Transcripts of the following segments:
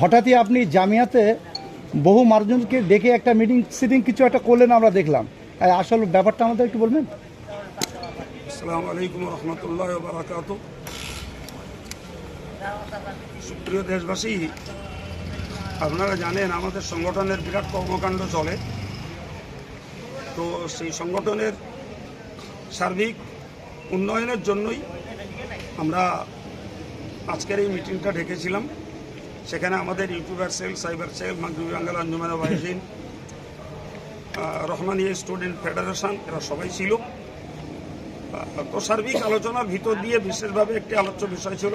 হঠাৎই আপনি জামিয়াতে বহু মানুষজনকে ডেকে একটা মিটিং সিটিং কিছু একটা করলেন আমরা দেখলাম। আসল ব্যাপারটা আমাদের কি বলবেন? আসসালামু আলাইকুম রহমতুল্লাহ বারাকাত সুপ্রিয় দেশবাসী আপনারা জানেন আমাদের সংগঠনের বিরাট কর্মকাণ্ড চলে। তো সেই সংগঠনের সার্বিক উন্নয়নের জন্যই আমরা আজকের এই মিটিংটা ডেকেছিলাম। সেখানে আমাদের YouTuber cell cyber cell Magrubi Bangal Anjuman Wahidin Rahmania student federation, এরা সবাই ছিল। তো সার্বিক আলোচনার ভিতর দিয়ে বিশেষভাবে একটি আলোচ্য বিষয় ছিল।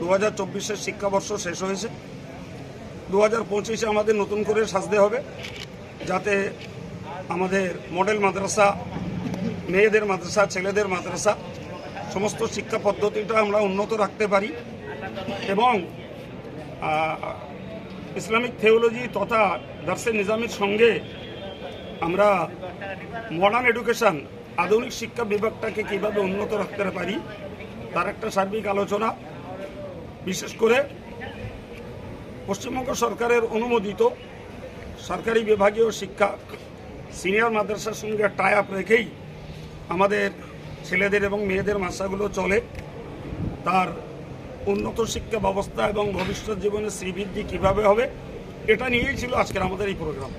দু হাজার চব্বিশের শিক্ষাবর্ষ শেষ হয়েছে। দু হাজার পঁচিশে আমাদের নতুন করে সাজতে হবে, যাতে আমাদের মডেল মাদ্রাসা, মেয়েদের মাদ্রাসা, ছেলেদের মাদ্রাসা, সমস্ত শিক্ষা পদ্ধতিটা আমরা উন্নত রাখতে পারি। এবং ইসলামিক থিওলজি তথা দার্সে নিজামের সঙ্গে আমরা মডার্ন এডুকেশন আধুনিক শিক্ষা বিভাগটাকে কীভাবে উন্নত রাখতে পারি, তার একটা সার্বিক আলোচনা। বিশেষ করে পশ্চিমবঙ্গ সরকারের অনুমোদিত সরকারি বিভাগীয় শিক্ষা, সিনিয়র মাদ্রাসার সঙ্গে টাই আপ রেখেই আমাদের ছেলেদের এবং মেয়েদের মাসাগুলো চলে। তার উন্নত শিক্ষা ব্যবস্থা এবং ভবিষ্যৎ জীবনে শ্রীবৃদ্ধি কীভাবে হবে, এটা নিয়েই ছিল আজকের আমাদের এই প্রোগ্রাম।